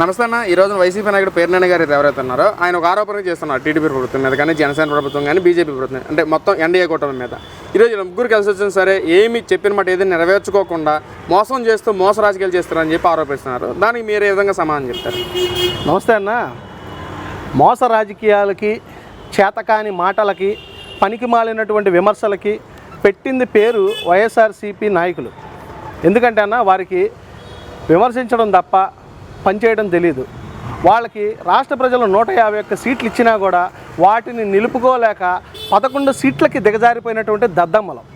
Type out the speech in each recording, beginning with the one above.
నమస్తే అన్న. ఈ రోజున వైసీపీ నాయకుడు పేర్నాని గారు ఎవరైతే ఉన్నారో ఆయన ఒక ఆరోపణ చేస్తున్నారు టీడీపీ ప్రభుత్వం మీద కానీ జనసేన ప్రభుత్వం కానీ బీజేపీ ప్రభుత్వం అంటే మొత్తం ఎన్డీఏ కూటమి మీద. ఈరోజు ముగ్గురు కలిసి వచ్చినా సరే ఏమి చెప్పిన మాట ఏదైనా నెరవేర్చుకోకుండా మోసం చేస్తూ మోస రాజకీయాలు చేస్తారని చెప్పి ఆరోపిస్తున్నారు. దానికి మీరు ఏ విధంగా సమాధానం చెప్తారు? నమస్తే అన్న. మోస రాజకీయాలకి చేతకాని మాటలకి పనికి మాలినటువంటి విమర్శలకి పెట్టింది పేరు వైఎస్ఆర్సీపీ నాయకులు. ఎందుకంటే అన్న వారికి విమర్శించడం తప్ప పనిచేయడం తెలియదు వాళ్ళకి రాష్ట్ర ప్రజలు నూట యాభై ఒక్క సీట్లు ఇచ్చినా కూడా వాటిని నిలుపుకోలేక పదకొండు సీట్లకి దిగజారిపోయినటువంటి దద్దమ్మలం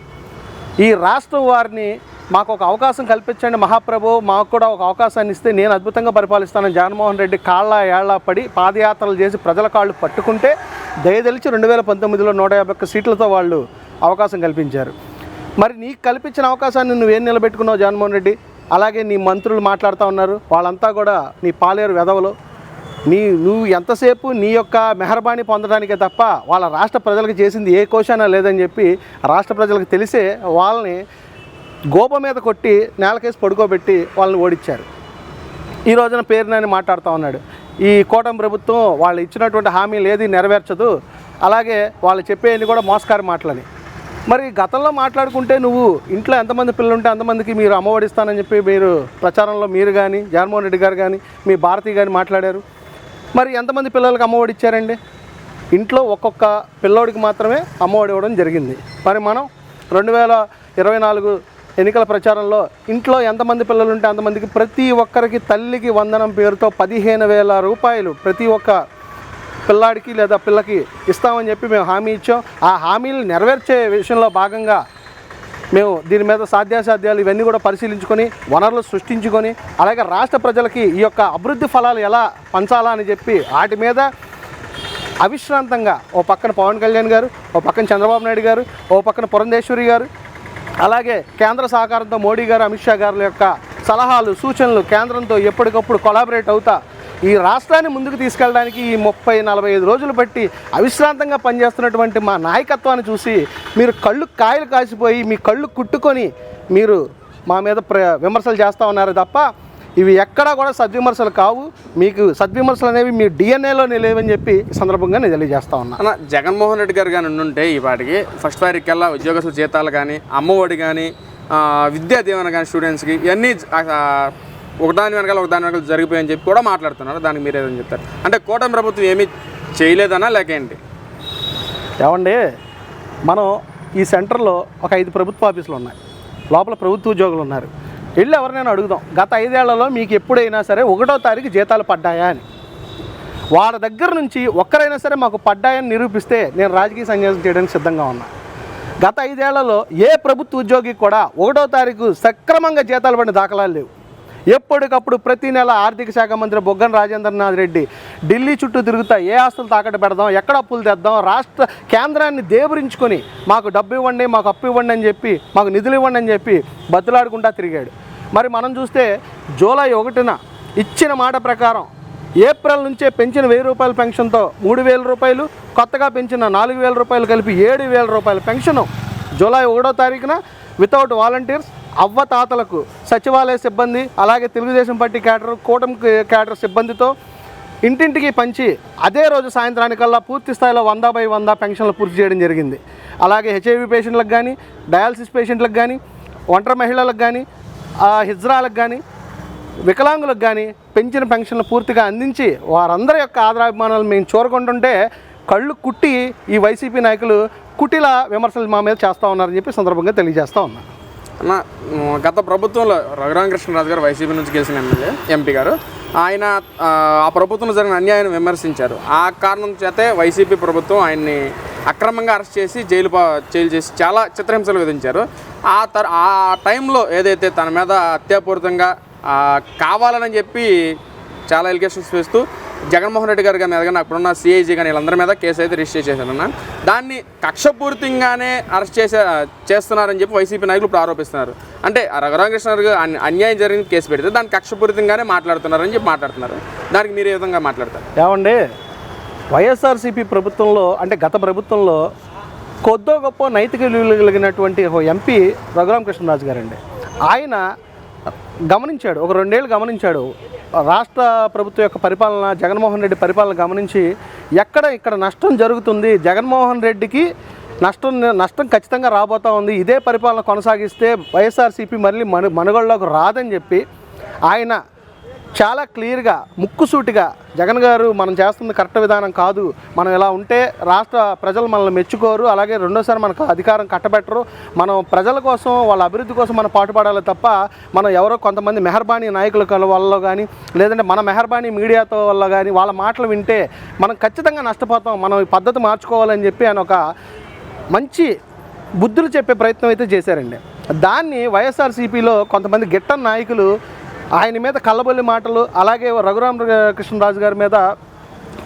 ఈ రాష్ట్రం వారిని మాకు ఒక అవకాశం కల్పించండి మహాప్రభు మాకు కూడా ఒక అవకాశాన్ని ఇస్తే నేను అద్భుతంగా పరిపాలిస్తానని జగన్మోహన్ రెడ్డి కాళ్ళ ఏళ్ళ పడి పాదయాత్రలు చేసి ప్రజల కాళ్ళు పట్టుకుంటే దయదలిచి రెండు వేల పంతొమ్మిదిలో నూట యాభై ఒక్క సీట్లతో వాళ్ళు అవకాశం కల్పించారు. మరి నీకు కల్పించిన అవకాశాన్ని నువ్వేం నిలబెట్టుకున్నావు జగన్మోహన్ రెడ్డి? అలాగే నీ మంత్రులు మాట్లాడుతూ ఉన్నారు. వాళ్ళంతా కూడా నీ పాలేరు వెధవలు నీ నువ్వు ఎంతసేపు నీ యొక్క మెహర్బానీ పొందడానికే తప్ప వాళ్ళ రాష్ట్ర ప్రజలకు చేసింది ఏ కోశానా లేదని చెప్పి రాష్ట్ర ప్రజలకు తెలిసే వాళ్ళని గోప మీద కొట్టి నేలకేసి పడుకోబెట్టి వాళ్ళని ఓడించారు. ఈ రోజున పేరునని మాట్లాడుతూ ఉన్నాడు. ఈ కూటమి ప్రభుత్వం వాళ్ళు ఇచ్చినటువంటి హామీలు ఏది నెరవేర్చదు. అలాగే వాళ్ళు చెప్పేది కూడా మోసకారి మాటలని. మరి గతంలో మాట్లాడుకుంటే నువ్వు ఇంట్లో ఎంతమంది పిల్లలు ఉంటే అంతమందికి మీరు అమ్మఒడి ఇస్తానని చెప్పి మీరు ప్రచారంలో మీరు కానీ జగన్మోహన్ రెడ్డి గారు కానీ మీ భారతి కానీ మాట్లాడారు. మరి ఎంతమంది పిల్లలకు అమ్మఒడి ఇచ్చారండి ఇంట్లో ఒక్కొక్క పిల్లోడికి మాత్రమే అమ్మఒడి ఇవ్వడం జరిగింది. మరి మనం రెండు వేల ఇరవై నాలుగు ఎన్నికల ప్రచారంలో ఇంట్లో ఎంతమంది పిల్లలు ఉంటే అంతమందికి ప్రతి ఒక్కరికి తల్లికి వందనం పేరుతో పదిహేను వేల రూపాయలు ప్రతి ఒక్క పిల్లాడికి లేదా పిల్లకి ఇస్తామని చెప్పి మేము హామీ ఇచ్చాం. ఆ హామీలు నెరవేర్చే విషయంలో భాగంగా మేము దీని మీద సాధ్యాసాధ్యాలు ఇవన్నీ కూడా పరిశీలించుకొని వనరులు సృష్టించుకొని అలాగే రాష్ట్ర ప్రజలకి ఈ యొక్క అభివృద్ధి ఫలాలు ఎలా పంచాలా అని చెప్పి వాటి మీద అవిశ్రాంతంగా ఓ పక్కన పవన్ కళ్యాణ్ గారు ఓ పక్కన చంద్రబాబు నాయుడు గారు ఓ పక్కన పురంధేశ్వరి గారు అలాగే కేంద్ర సహకారంతో మోడీ గారు అమిత్ షా గారి యొక్క సలహాలు సూచనలు కేంద్రంతో ఎప్పటికప్పుడు కొలాబరేట్ అవుతా ఈ రాష్ట్రాన్ని ముందుకు తీసుకెళ్ళడానికి ఈ ముప్పై నలభై ఐదు రోజులు బట్టి అవిశ్రాంతంగా పనిచేస్తున్నటువంటి మా నాయకత్వాన్ని చూసి మీరు కళ్ళు కాయలు కాసిపోయి మీ కళ్ళు కుట్టుకొని మీరు మా మీద ప్ర విమర్శలు చేస్తూ ఉన్నారు తప్ప ఇవి ఎక్కడా కూడా సద్విమర్శలు కావు. మీకు సద్విమర్శలు అనేవి మీ డిఎన్ఏలోనే లేవని చెప్పి సందర్భంగా నేను తెలియజేస్తా ఉన్నా. అన్న జగన్మోహన్ రెడ్డి గారు కానీ ఉంటే ఈ పాటికి ఫస్ట్ వెళ్ళా ఉద్యోగస్తుల జీతాలు కానీ అమ్మఒడి కానీ విద్యా దీవెన కానీ స్టూడెంట్స్కి ఇవన్నీ ఒకదాని వెనకాల ఒకదాని వెనకాల జరిగిపోయని చెప్పి కూడా మాట్లాడుతున్నారు. దానికి మీరు ఏదని చెప్తారు? అంటే కూటమి ప్రభుత్వం ఏమీ చేయలేదనా లేక ఏంటి ఏమండి మనం ఈ సెంటర్లో ఒక ఐదు ప్రభుత్వ ఆఫీసులు ఉన్నాయి. లోపల ప్రభుత్వ ఉద్యోగులు ఉన్నారు. వెళ్ళి ఎవరినైనా అడుగుదాం. గత ఐదేళ్ళలో మీకు ఎప్పుడైనా సరే ఒకటో తారీఖు జీతాలు పడ్డాయా అని. వాళ్ళ దగ్గర నుంచి ఒక్కరైనా సరే మాకు పడ్డాయని నిరూపిస్తే నేను రాజకీయ సన్యాసం చేయడానికి సిద్ధంగా ఉన్నా. గత ఐదేళ్ళలో ఏ ప్రభుత్వ ఉద్యోగికి కూడా ఒకటో తారీఖు సక్రమంగా జీతాలు పడిన దాఖలాలు లేవు. ఎప్పటికప్పుడు ప్రతి నెల ఆర్థిక శాఖ మంత్రి బొగ్గన రాజేంద్రనాథ్ రెడ్డి ఢిల్లీ చుట్టూ తిరుగుతా ఏ ఆస్తులు తాకట్టు పెడదాం ఎక్కడ అప్పులు తెద్దాం రాష్ట్ర కేంద్రాన్ని దేవరించుకొని మాకు డబ్బు ఇవ్వండి మాకు అప్పు ఇవ్వండి అని చెప్పి మాకు నిధులు ఇవ్వండి అని చెప్పి బతులాడుకుంటా తిరిగాడు. మరి మనం చూస్తే జూలై ఒకటిన ఇచ్చిన మాట ప్రకారం ఏప్రిల్ నుంచే పెంచిన వెయ్యి రూపాయల పెన్షన్తో మూడు వేల రూపాయలు కొత్తగా పెంచిన నాలుగు వేల రూపాయలు కలిపి ఏడు వేల రూపాయల పెన్షను జూలై ఒకటో తారీఖున వితౌట్ వాలంటీర్స్ అవ్వ తాతలకు సచివాలయ సిబ్బంది అలాగే తెలుగుదేశం పార్టీ క్యాడర్ కూటమి క్యాడర్ సిబ్బందితో ఇంటింటికి పంచి అదే రోజు సాయంత్రానికల్లా పూర్తి స్థాయిలో వంద బై వంద పెన్షన్లు పూర్తి చేయడం జరిగింది. అలాగే హెచ్ఐవి పేషెంట్లకు కానీ డయాలసిస్ పేషెంట్లకు కానీ ఒంటరి మహిళలకు కానీ హిజ్రాలకు కానీ వికలాంగులకు కానీ పెంచిన పెన్షన్లు పూర్తిగా అందించి వారందరి యొక్క ఆదరాభిమానాలు మేము చూరకుంటుంటే కళ్ళు కుట్టి ఈ వైసీపీ నాయకులు కుటిల విమర్శలు మా మీద చేస్తూ ఉన్నారని చెప్పి సందర్భంగా తెలియజేస్తూ ఉన్నాను. అన్న గత ప్రభుత్వంలో రఘురామకృష్ణరాజు గారు వైసీపీ నుంచి గెలిచిన ఎమ్మెల్యే ఎంపీ గారు. ఆయన ఆ, ప్రభుత్వం జరిగిన అన్యాయాన్ని విమర్శించారు. ఆ కారణం చేతే వైసీపీ ప్రభుత్వం ఆయన్ని అక్రమంగా అరెస్ట్ చేసి జైలు జైలు చేసి చాలా చిత్రహింసలు విధించారు. ఆ తర్ ఆ టైంలో ఏదైతే తన మీద హత్యాపూరితంగా కావాలని చెప్పి చాలా ఎలిగేషన్స్ వేస్తూ జగన్మోహన్ రెడ్డి గారి మీద కానీ అప్పుడున్న సిఐజీ కానీ వీళ్ళందరి మీద కేసు అయితే రిజిస్టర్ చేశారన్న దాన్ని కక్షపూరితంగానే అరెస్ట్ చేసే చేస్తున్నారని చెప్పి వైసీపీ నాయకులు ఇప్పుడు ఆరోపిస్తున్నారు అంటే రఘురామకృష్ణ గారు అన్- అన్యాయం జరిగిన కేసు పెడితే దాన్ని కక్షపూరితంగానే మాట్లాడుతున్నారని చెప్పి మాట్లాడుతున్నారు. దానికి మీరు ఏ విధంగా మాట్లాడతారు? ఏమండి వైఎస్ఆర్సీపీ ప్రభుత్వంలో అంటే గత ప్రభుత్వంలో కొద్దో గొప్ప నైతిక విలువలు కలిగినటువంటి ఒక ఎంపీ రఘురామకృష్ణరాజు గారండి. ఆయన గమనించాడు ఒక రెండేళ్ళు గమనించాడు. రాష్ట్ర ప్రభుత్వం యొక్క పరిపాలన జగన్మోహన్ రెడ్డి పరిపాలన గమనించి ఎక్కడ ఇక్కడ నష్టం జరుగుతుంది జగన్మోహన్ రెడ్డికి నష్టం నష్టం ఖచ్చితంగా రాబోతా ఉంది ఇదే పరిపాలన కొనసాగిస్తే వైఎస్ఆర్సీపీ మళ్ళీ మను మనుగడలోకి రాదని చెప్పి ఆయన చాలా క్లియర్గా ముక్కుసూటిగా జగన్ గారు మనం చేస్తుంది కరెక్ట్ విధానం కాదు. మనం ఇలా ఉంటే రాష్ట్ర ప్రజలు మనల్ని మెచ్చుకోరు అలాగే రెండోసారి మనకు అధికారం కట్టబెట్టరు. మనం ప్రజల కోసం వాళ్ళ అభివృద్ధి కోసం మనం పాటుపడాలి తప్ప మనం ఎవరో కొంతమంది మెహర్బానీ నాయకుల కల వల్ల కానీ లేదంటే మన మెహర్బానీ మీడియాతో వల్ల కానీ వాళ్ళ మాటలు వింటే మనం ఖచ్చితంగా నష్టపోతాం. మనం ఈ పద్ధతి మార్చుకోవాలని చెప్పి ఆయన ఒక మంచి బుద్ధులు చెప్పే ప్రయత్నం అయితే చేశారండి. దాన్ని వైఎస్ఆర్సీపీలో కొంతమంది గిట్ట నాయకులు ఆయన మీద కళ్ళబొల్లి మాటలు అలాగే రఘురామ కృష్ణరాజు గారి మీద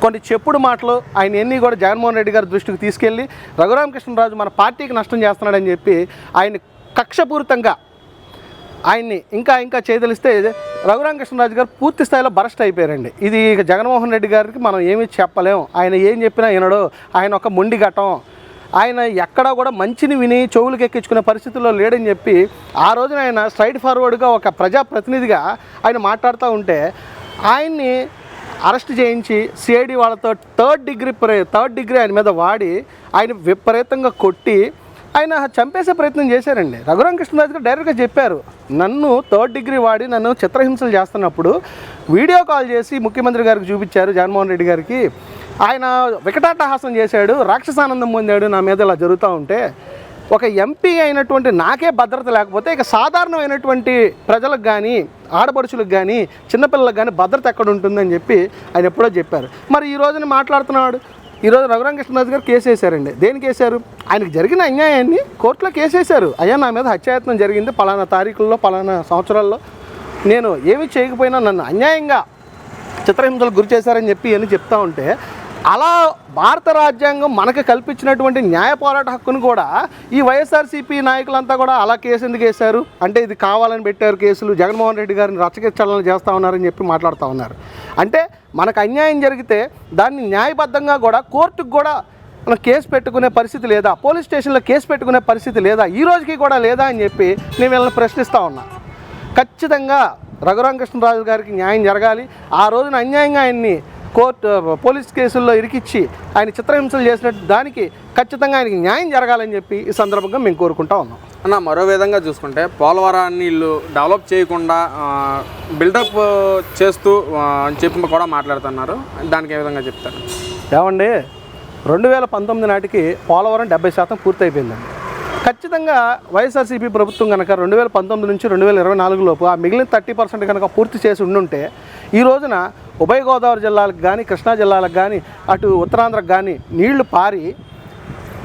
కొన్ని చెప్పుడు మాటలు ఆయన ఎన్ని కూడా జగన్మోహన్ రెడ్డి గారి దృష్టికి తీసుకెళ్ళి రఘురామకృష్ణరాజు మన పార్టీకి నష్టం చేస్తున్నాడని చెప్పి ఆయన కక్షపూరితంగా ఆయన్ని ఇంకా ఇంకా చేయదలిస్తే రఘురామకృష్ణరాజు గారు పూర్తి స్థాయిలో బరస్ట్ అయిపోయారండి. ఇది ఇక జగన్మోహన్ రెడ్డి గారికి మనం ఏమీ చెప్పలేం. ఆయన ఏం చెప్పినా వినడు. ఆయన ఒక మొండి ఘటం. ఆయన ఎక్కడా కూడా మంచిని విని చెవులకు ఎక్కించుకునే పరిస్థితుల్లో లేడని చెప్పి ఆ రోజున ఆయన స్ట్రైట్ ఫార్వర్డ్గా ఒక ప్రజాప్రతినిధిగా ఆయన మాట్లాడుతూ ఉంటే ఆయన్ని అరెస్ట్ చేయించి సిఐడి వాళ్ళతో థర్డ్ డిగ్రీ థర్డ్ డిగ్రీ ఆయన మీద వాడి ఆయన విపరీతంగా కొట్టి ఆయన చంపేసే ప్రయత్నం చేశారండి. రఘురామ కృష్ణరాజు గారు డైరెక్ట్గా చెప్పారు నన్ను థర్డ్ డిగ్రీ వాడి నన్ను చిత్రహింసలు చేస్తున్నప్పుడు వీడియో కాల్ చేసి ముఖ్యమంత్రి గారికి చూపించారు జగన్మోహన్ రెడ్డి గారికి. ఆయన వికటాటహాసం చేశాడు రాక్షసానందం పొందాడు నా మీద ఇలా జరుగుతూ ఉంటే ఒక ఎంపీ అయినటువంటి నాకే భద్రత లేకపోతే ఇక సాధారణమైనటువంటి ప్రజలకు కానీ ఆడపడుచులకు కానీ చిన్నపిల్లలకు కానీ భద్రత ఎక్కడ ఉంటుందని చెప్పి ఆయన ఎప్పుడో చెప్పారు. మరి ఈ రోజున మాట్లాడుతున్నాడు. ఈరోజు రఘురామకృష్ణరాజు గారు కేసు వేశారండి. దేనికి వేశారు? ఆయనకు జరిగిన అన్యాయాన్ని కోర్టులో కేసు వేశారు. అయ్యా నా మీద హత్యాయత్నం జరిగింది పలానా తారీఖుల్లో పలానా సంవత్సరాల్లో. నేను ఏమి చేయకపోయినా నన్ను అన్యాయంగా చిత్రహింసలకు గురి చేశారని చెప్పి అని చెప్తా ఉంటే అలా భారత రాజ్యాంగం మనకు కల్పించినటువంటి న్యాయ పోరాట హక్కును కూడా ఈ వైఎస్ఆర్సీపీ నాయకులంతా కూడా అలా కేసు ఎందుకు వేశారు? అంటే ఇది కావాలని పెట్టారు కేసులు. జగన్మోహన్ రెడ్డి గారిని రచకిచ్చలను చేస్తూ ఉన్నారని చెప్పి మాట్లాడుతూ ఉన్నారు. అంటే మనకు అన్యాయం జరిగితే దాన్ని న్యాయబద్ధంగా కూడా కోర్టుకు కూడా మనం కేసు పెట్టుకునే పరిస్థితి లేదా పోలీస్ స్టేషన్లో కేసు పెట్టుకునే పరిస్థితి లేదా ఈ రోజుకి కూడా లేదా అని చెప్పి నేను వీళ్ళని ప్రశ్నిస్తూ ఉన్నా. ఖచ్చితంగా రఘురామకృష్ణరాజు గారికి న్యాయం జరగాలి. ఆ రోజున అన్యాయంగా ఆయన్ని కోర్టు పోలీస్ కేసుల్లో ఇరికిచ్చి ఆయన చిత్రహింసలు చేసినట్టు దానికి ఖచ్చితంగా ఆయనకి న్యాయం జరగాలని చెప్పి ఈ సందర్భంగా మేము కోరుకుంటా ఉన్నాం. అన్న మరో విధంగా చూసుకుంటే పోలవరాన్ని వీళ్ళు డెవలప్ చేయకుండా బిల్డప్ చేస్తూ అని చెప్పి కూడా మాట్లాడుతున్నారు. దానికి ఏ విధంగా చెప్తారు? ఏమండి రెండు వేల పంతొమ్మిది నాటికి పోలవరం డెబ్బై శాతం పూర్తయిపోయిందండి. ఖచ్చితంగా వైఎస్ఆర్సీపీ ప్రభుత్వం కనుక రెండు వేల పంతొమ్మిది నుంచి రెండు వేల ఇరవై నాలుగు లోపు ఆ మిగిలిన థర్టీ పర్సెంట్ కనుక పూర్తి చేసి ఉండుంటే ఈ రోజున ఉభయ గోదావరి జిల్లాలకు కానీ కృష్ణా జిల్లాలకు కానీ అటు ఉత్తరాంధ్రకు కానీ నీళ్ళు పారి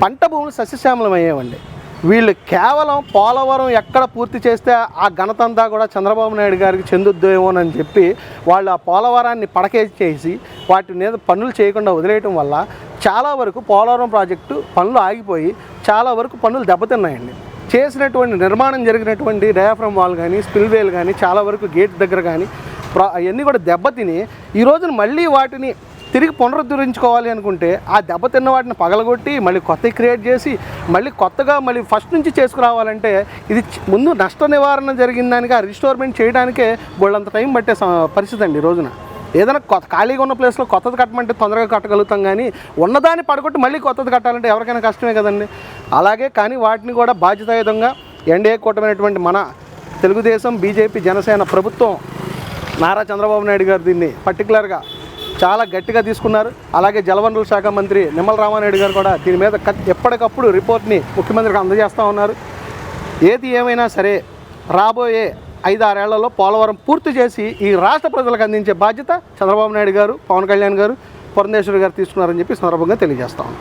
పంట భూములు సస్యశ్యామలం అయ్యేవండి వీళ్ళు కేవలం పోలవరం ఎక్కడ పూర్తి చేస్తే ఆ ఘనతంతా కూడా చంద్రబాబు నాయుడు గారికి చెందుద్దేమోనని చెప్పి వాళ్ళు ఆ పోలవరాన్ని పడకేసి వాటి మీద పనులు చేయకుండా వదిలేయటం వల్ల చాలా వరకు పోలవరం ప్రాజెక్టు పనులు ఆగిపోయి చాలా వరకు పనులు దెబ్బతిన్నాయండి. చేసినటువంటి నిర్మాణం జరిగినటువంటి డయాఫ్రమ్ వాల్ కానీ స్పిల్వేలు కానీ చాలా వరకు గేట్ దగ్గర కానీ అవన్నీ కూడా దెబ్బతిని ఈ రోజున మళ్ళీ వాటిని తిరిగి పునరుద్ధరించుకోవాలి అనుకుంటే ఆ దెబ్బతిన్న వాటిని పగలగొట్టి మళ్ళీ కొత్త క్రియేట్ చేసి మళ్ళీ కొత్తగా మళ్ళీ ఫస్ట్ నుంచి చేసుకురావాలంటే ఇది ముందు నష్ట నివారణ జరిగిన దానికి ఆ రిస్టోర్మెంట్ చేయడానికే బోళ్ళంత టైం పట్టే పరిస్థితి అండి ఈ రోజున. ఏదైనా కొత్త ఖాళీగా ఉన్న ప్లేస్లో కొత్తది కట్టమంటే తొందరగా కట్టగలుగుతాం కానీ ఉన్నదాన్ని పడగొట్టి మళ్ళీ కొత్తది కట్టాలంటే ఎవరికైనా కష్టమే కదండి. అలాగే కానీ వాటిని కూడా బాధ్యతాయుతంగా ఎన్డీఏ కూటమైనటువంటి మన తెలుగుదేశం బీజేపీ జనసేన ప్రభుత్వం నారా చంద్రబాబు నాయుడు గారు దీన్ని పర్టికులర్గా చాలా గట్టిగా తీసుకున్నారు. అలాగే జలవనరుల శాఖ మంత్రి నిమ్మల రామానాయుడు గారు కూడా దీని మీద ఎప్పటికప్పుడు రిపోర్ట్ని ముఖ్యమంత్రికి అందజేస్తూ ఉన్నారు. ఏది ఏమైనా సరే రాబోయే ఐదారేళ్ళలో పోలవరం పూర్తి చేసి ఈ రాష్ట్ర ప్రజలకు అందించే బాధ్యత చంద్రబాబు నాయుడు గారు పవన్ కళ్యాణ్ గారు పురంధేశ్వరి గారు తీసుకున్నారని చెప్పి సందర్భంగా తెలియజేస్తాం